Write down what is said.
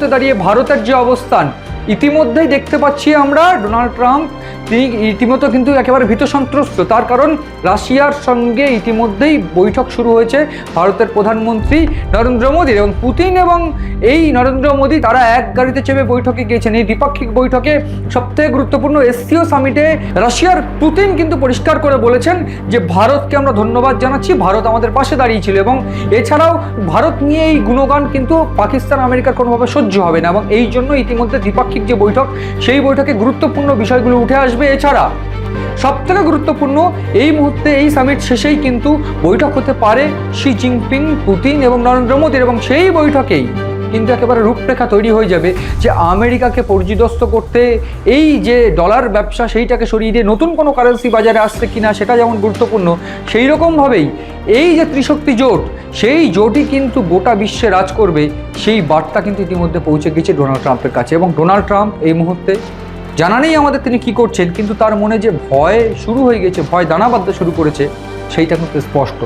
মুহূর্তে দাঁড়িয়ে ভারতের যে অবস্থান ইতিমধ্যেই দেখতে পাচ্ছি আমরা ডোনাল্ড ট্রাম্প ইতিমধ্যে কিন্তু একেবারে ভীত সন্ত্রস্ত। তার কারণ রাশিয়ার সঙ্গে ইতিমধ্যেই বৈঠক শুরু হয়েছে ভারতের প্রধানমন্ত্রী নরেন্দ্র মোদীর এবং পুতিন এবং এই নরেন্দ্র মোদী তারা এক গাড়িতে চেপে বৈঠকে গিয়েছেন। এই দ্বিপাক্ষিক বৈঠকে সবথেকে গুরুত্বপূর্ণ এসসিও সামিটে রাশিয়ার পুতিন কিন্তু পরিষ্কার করে বলেছেন যে, ভারতকে আমরা ধন্যবাদ জানাচ্ছি। ভারত আমাদের পাশে দাঁড়িয়েছিল এবং এছাড়াও ভারত নিয়ে এই গুণগান কিন্তু পাকিস্তান, আমেরিকার কোনোভাবে সহ্য হবে না। এবং এই জন্য ইতিমধ্যে দ্বিপাক্ষিক যে বৈঠক, সেই বৈঠকে গুরুত্বপূর্ণ বিষয়গুলো উঠে আসবে। এছাড়া? সব থেকে গুরুত্বপূর্ণ, এই মুহূর্তে এই সামিট শেষেই কিন্তু বৈঠক হতে পারে শি জিনপিং পুতিন এবং নরেন্দ্র মোদীর এবং সেই বৈঠকেই কিন্তু একেবারে রূপরেখা তৈরি হয়ে যাবে যে আমেরিকাকে পর্যদস্ত করতে এই যে ডলার ব্যবসা সেইটাকে সরিয়ে দিয়ে নতুন কোনো কারেন্সি বাজারে আসছে কিনা সেটা যেমন গুরুত্বপূর্ণ, সেই রকমভাবেই এই যে ত্রিশক্তি জোট, সেই জোটই কিন্তু গোটা বিশ্বে রাজ করবে। সেই বার্তা কিন্তু ইতিমধ্যে পৌঁছে গেছে ডোনাল্ড ট্রাম্পের কাছে এবং ডোনাল্ড ট্রাম্প এই মুহূর্তে জানা নেই আমাদের তিনি কি করছেন, কিন্তু তার মনে যে ভয় শুরু হয়ে গেছে, ভয় দানা বাঁধতে শুরু করেছে, সেইটা কিন্তু স্পষ্ট।